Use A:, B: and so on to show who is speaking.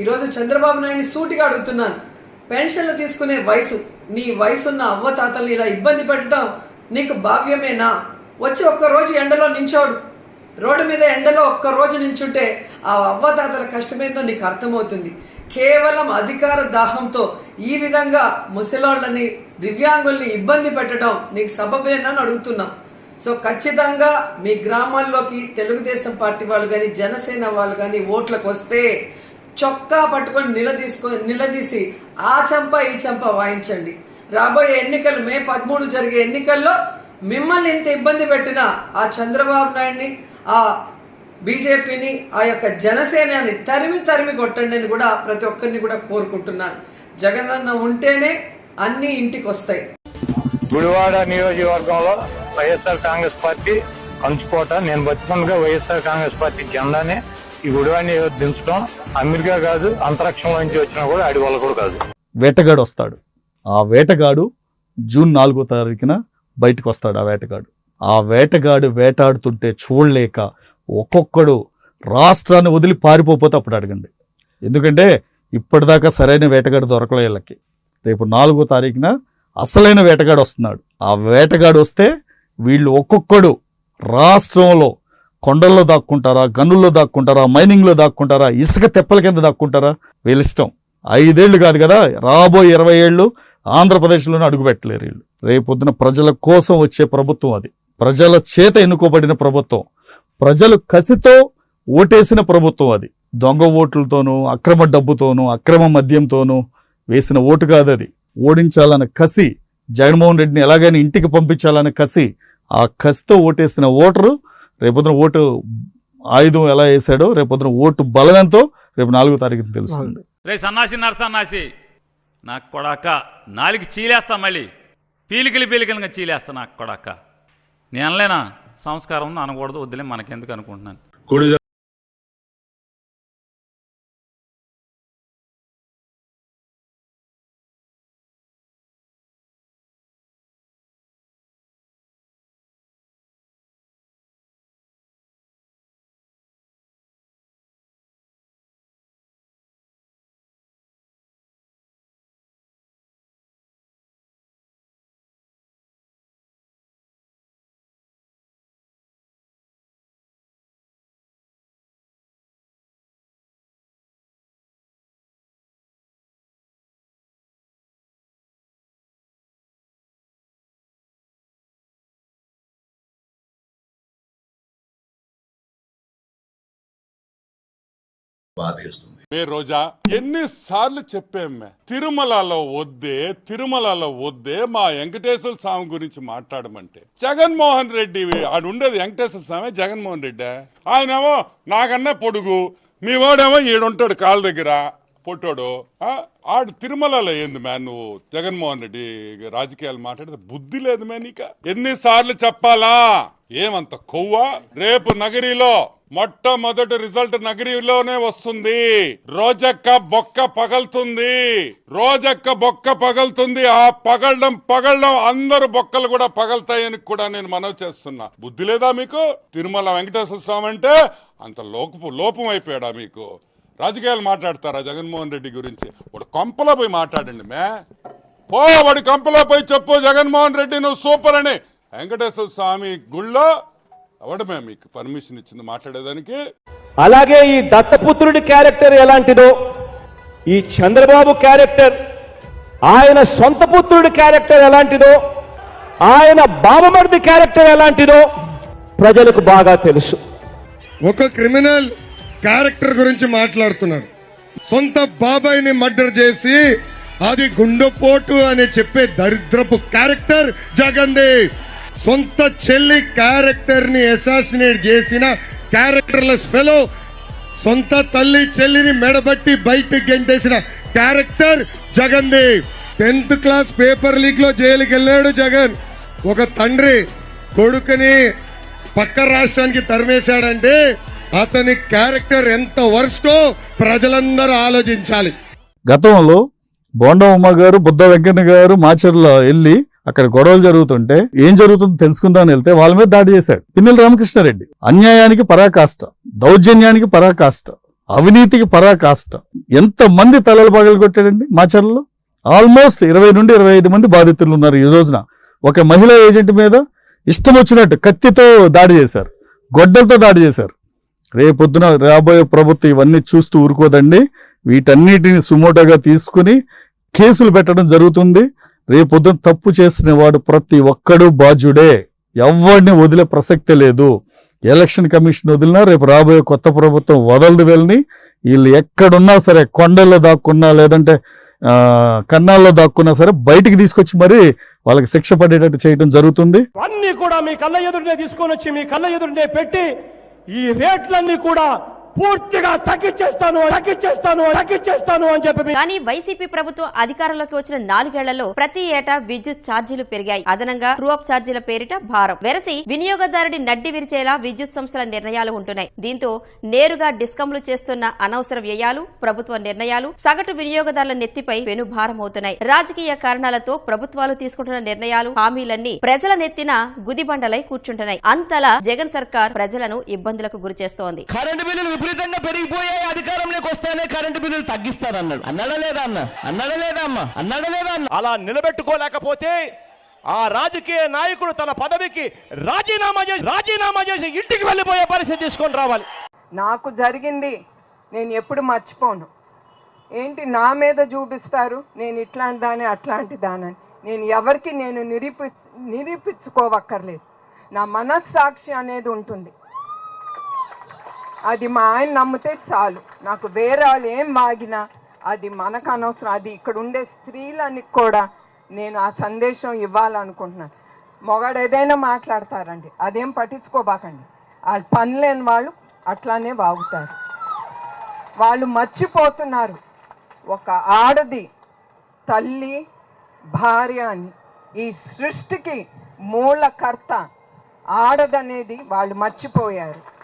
A: ఈరోజు చంద్రబాబు నాయుడిని సూటిగా అడుగుతున్నాను. పెన్షన్లు తీసుకునే వయసు నీ వయసున్న అవ్వ తాతల్ని ఇలా ఇబ్బంది పెట్టడం నీకు భావ్యమేనా? వచ్చి ఒక్క రోజు ఎండలో నించోడు. రోడ్డు మీద ఎండలో ఒక్క రోజు నించుంటే ఆ అవ్వతాతల కష్టమేందో నీకు అర్థమవుతుంది. కేవలం అధికార దాహంతో ఈ విధంగా ముసలాళ్ళని దివ్యాంగుల్ని ఇబ్బంది పెట్టడం నీకు సబబేనా అని అడుగుతున్నాం. సో ఖచ్చితంగా మీ గ్రామాల్లోకి తెలుగుదేశం పార్టీ వాళ్ళు కానీ జనసేన వాళ్ళు కానీ ఓట్లకు వస్తే చొక్కా పట్టుకొని నిలదీసుకొని నిలదీసి ఆ చంప ఈ చంప వాయించండి. రాబోయే ఎన్నికలు మే పదమూడు జరిగే ఎన్నికల్లో మిమ్మల్ని ఇంత ఇబ్బంది పెట్టిన ఆ చంద్రబాబు నాయుడిని ఆ బీజేపీని ఆ యొక్క జనసేనని తరిమి తరిమి కొట్టండి అని కూడా ప్రతి ఒక్కరిని కూడా కోరుకుంటున్నాను. జగనన్న ఉంటేనే అన్ని ఇంటికి వస్తాయి
B: గుడివాడ నియోజకవర్గంలో వైఎస్ఆర్ కాంగ్రెస్ పార్టీ కంచుకోట. నేను బతికుండగా వైఎస్ఆర్ కాంగ్రెస్ పార్టీ జెండానే ఈ గుడివాడ దించడం అమెరికా కాదు అంతరిక్షంలో నుంచి వచ్చినా కూడా అడవి వల్ల కూడా కాదు.
C: వేటగాడు వస్తాడు. ఆ వేటగాడు జూన్ నాలుగో తారీఖున బయటకు వస్తాడు ఆ వేటగాడు. ఆ వేటగాడు వేటాడుతుంటే చూడలేక ఒక్కొక్కడు రాష్ట్రాన్ని వదిలి పారిపోతే అప్పుడు అడగండి. ఎందుకంటే ఇప్పటిదాకా సరైన వేటగాడు దొరకలే వీళ్ళకి. రేపు నాలుగో తారీఖున అసలైన వేటగాడు వస్తున్నాడు. ఆ వేటగాడు వస్తే వీళ్ళు ఒక్కొక్కడు రాష్ట్రంలో కొండల్లో దాక్కుంటారా గనుల్లో దాక్కుంటారా మైనింగ్లో దాక్కుంటారా ఇసుక తెప్పల కింద దాక్కుంటారా? వీళ్ళ ఇష్టం. ఐదేళ్ళు కాదు కదా రాబోయే ఇరవై ఏళ్ళు ఆంధ్రప్రదేశ్లోనే అడుగుపెట్టలేరు వీళ్ళు. రేపొద్దున ప్రజల కోసం వచ్చే ప్రభుత్వం అది. ప్రజల చేత ఎన్నుకోబడిన ప్రభుత్వం. ప్రజలు కసితో ఓటేసిన ప్రభుత్వం అది. దొంగ ఓట్లతోనూ అక్రమ డబ్బుతోనూ అక్రమ మద్యంతోనూ వేసిన ఓటు కాదు అది. ఓడించాలన్న కసి జగన్మోహన్ రెడ్డిని ఎలాగైనా ఇంటికి పంపించాలన్న కసి ఆ కసితో ఓటేసిన ఓటరు రేపొద్దున ఓటు ఆయుధం ఎలా వేసాడో రేపొద్దున ఓటు బలం ఎంతో రేపు నాలుగో తారీఖున తెలుస్తుంది.
D: రే సన్నాసి నరసన్నాసి నాకు కొడాక నాలుగు చీలేస్తా మళ్ళీ. పీలికలు పీలికలుగా చీలేస్తా నాకు కొడాక. నేను అనలేనా? సంస్కారం ఉంది? అనకూడదు వద్దులే మనకెందుకు అనుకుంటున్నాను.
E: బాధేస్తుంది.
F: మే రోజా ఎన్నిసార్లు చెప్పామే తిరుమలలో వద్దే తిరుమలలో వద్దే మా వెంకటేశ్వర స్వామి గురించి మాట్లాడమంటే. జగన్మోహన్ రెడ్డి ఆడు ఉండేది వెంకటేశ్వర స్వామి జగన్మోహన్ రెడ్డి? ఆయనేమో నాకన్నా పొడుగు మీ వాడేమో ఈడుంటాడు కాళ్ళ దగ్గర. పొట్టోడు ఆడు తిరుమలలో ఏంది మ్యాన్ నువ్వు? జగన్మోహన్ రెడ్డి రాజకీయాలు మాట్లాడితే బుద్ధి లేదు మే నీక. ఎన్నిసార్లు చెప్పాలా? ఏమంత కొవ్వా? రేపు నగరిలో మొట్టమొదటి రిజల్ట్ నగరిలోనే వస్తుంది. రోజక్క బొక్క పగలుతుంది. రోజక్క బొక్క పగలుతుంది. ఆ పగలడం పగలడం అందరు బొక్కలు కూడా పగలుతాయని కూడా నేను మనవి చేస్తున్నా. బుద్ధి లేదా మీకు? తిరుమల వెంకటేశ్వర స్వామి అంటే అంత లోపు లోపం అయిపోయాడా మీకు? రాజకీయాలు మాట్లాడతారా జగన్మోహన్ రెడ్డి గురించి? వాడు కొంపలో పోయి మాట్లాడండి మే. పో వాడి కొంపలో పోయి చెప్పు జగన్మోహన్ రెడ్డి నువ్వు సూపర్ అని. వెంకటేశ్వర స్వామి గుళ్ళో ఎవడమే మీకు పర్మిషన్ ఇచ్చింది మాట్లాడేదానికి.
G: అలాగే ఈ దత్తపుత్రుడి క్యారెక్టర్ ఎలాంటిదో? ఈ చంద్రబాబు క్యారెక్టర్ ఆయన సొంత పుత్రుడి క్యారెక్టర్ ఎలాంటిదో? ఆయన బాబమర్ది క్యారెక్టర్ ఎలాంటిదో ప్రజలకు బాగా తెలుసు.
H: ఒక క్రిమినల్ క్యారెక్టర్ గురించి మాట్లాడుతున్నాడు సొంత బాబాయిని మర్డర్ చేసి అది గుండెపోటు అని చెప్పే దరిద్రపు క్యారెక్టర్ జగంది సొంత చెల్లి క్యారెక్టర్ని అసాసినేట్ చేసిన క్యారెక్టర్లెస్ ఫెలో సొంత తల్లి చెల్లిని మెడబట్టి బయటికి గెంటేసిన క్యారెక్టర్ జగన్ది టెన్త్ క్లాస్ పేపర్ లీక్లో జైలుకి వెళ్ళాడు జగన్. ఒక తండ్రి కొడుకుని పక్క రాష్ట్రానికి తరిమేశాడంటే అతని క్యారెక్టర్ ఎంత వర్స్టో ప్రజలందరూ ఆలోచించాలి.
C: గతంలో బోండా ఉమ్మ గారు బుద్ధ వెంకన్న గారు మాచర్ల వెళ్ళి అక్కడ గొడవలు జరుగుతుంటే ఏం జరుగుతుందో తెలుసుకుందామని వెళ్తే వాళ్ళ మీద దాడి చేశాడు. పిన్నెల రామకృష్ణారెడ్డి. అన్యాయానికి పరాకాష్ట దౌర్జన్యానికి పరాకాష్ట అవినీతికి పరాకాష్ట. ఎంత మంది తలలు పగలు కొట్టాడండి మాచర్లలో ఆల్మోస్ట్ ఇరవై నుండి ఇరవై ఐదు మంది బాధితులు ఉన్నారు ఈ రోజున. ఒక మహిళా ఏజెంట్ మీద ఇష్టం వచ్చినట్టు కత్తితో దాడి చేశారు. గొడ్డలతో దాడి చేశారు. రేపొద్దున రాబోయే ప్రభుత్వం ఇవన్నీ చూస్తూ ఊరుకోదండి. వీటన్నిటిని సుమోటోగా తీసుకుని కేసులు పెట్టడం జరుగుతుంది. రేపొద్దున తప్పు చేసిన వాడు ప్రతి ఒక్కడు బాధ్యుడే. ఎవరిని వదిలే ప్రసక్తే లేదు. ఎలక్షన్ కమిషన్ వదిలినా రేపు రాబోయే కొత్త ప్రభుత్వం వదలదు వెళ్ళని. వీళ్ళు ఎక్కడున్నా సరే కొండల్లో దాక్కున్నా లేదంటే కన్నాల్లో దాక్కున్నా సరే బయటికి తీసుకొచ్చి మరి వాళ్ళకి శిక్ష పడేటట్టు చేయడం జరుగుతుంది.
G: అన్ని కూడా మీ కళ్ళ ఎదురునే తీసుకొని వచ్చి మీ కళ్ళ ఎదురునే పెట్టి ఈ రేట్లన్నీ కూడా పూర్తిగా తగ్గించేస్తాను తగ్గించేస్తాను తగ్గించేస్తాను అని చెప్పి
E: కానీ వైసీపీ ప్రభుత్వం అధికారంలోకి వచ్చిన నాలుగేళ్ళలో ప్రతి ఏటా విద్యుత్ ఛార్జీలు పెరిగాయి. అదనంగా ట్రూఅప్ ఛార్జీల పేరిట భారం. వెరసి వినియోగదారుడి నడ్డి విరిచేలా విద్యుత్ సంస్థల నిర్ణయాలు ఉంటున్నాయి. దీంతో నేరుగా డిస్కంలు చేస్తున్న అనవసర వ్యయాలు ప్రభుత్వ నిర్ణయాలు సగటు వినియోగదారుల నెత్తిపై పెనుభారం అవుతున్నాయి. రాజకీయ కారణాలతో ప్రభుత్వాలు తీసుకుంటున్న నిర్ణయాలు హామీలన్నీ ప్రజల నెత్తిన గుదిబండలై కూర్చుంటున్నాయి. అంతలా జగన్ సర్కార్ ప్రజలను ఇబ్బందులకు గురిచేస్తోంది.
I: కరెంటు బిల్లులు విపరీతంగా పెరిగిపోయాయి అధికారంలోకి వస్తేనే కరెంటు బిల్లులు తగ్గిస్తారన్నాడు. అన్నాడా లేదా అన్న? అన్నాడా లేదా అమ్మ? అన్నాడా లేదా అన్న?
G: అలా నిలబెట్టుకోలేకపోతే ఆ రాజకీయ నాయకుడు తన పదవికి రాజీనామా చేసి రాజీనామా చేసి ఇంటికి వెళ్ళిపోయే పరిస్థితి తీసుకొని రావాలి.
J: నాకు జరిగింది నేను ఎప్పుడు మర్చిపోను. ఏంటి నా మీద చూపిస్తారు? నేను ఇట్లాంటి దాని అట్లాంటి దానని. నేను ఎవరికి నేను నిరూపి నిరూపించుకోవక్కర్లేదు. నా మనస్సాక్షి అనేది ఉంటుంది. అది మా ఆయన నమ్మితే చాలు. నాకు వేరే వాళ్ళు ఏం వాగినా అది మనకు అనవసరం. అది ఇక్కడ ఉండే స్త్రీలని కూడా నేను ఆ సందేశం ఇవ్వాలనుకుంటున్నాను. మొగాడు ఏదైనా మాట్లాడతారండి. అదేం పట్టించుకోబాకండి. వాళ్ళు పని లేని వాళ్ళు అట్లానే వాగుతారు. వాళ్ళు మర్చిపోతున్నారు. ఒక ఆడది తల్లి భార్య అని ఈ సృష్టికి మూలకర్త ఆడదనేది వాళ్ళు మర్చిపోయారు.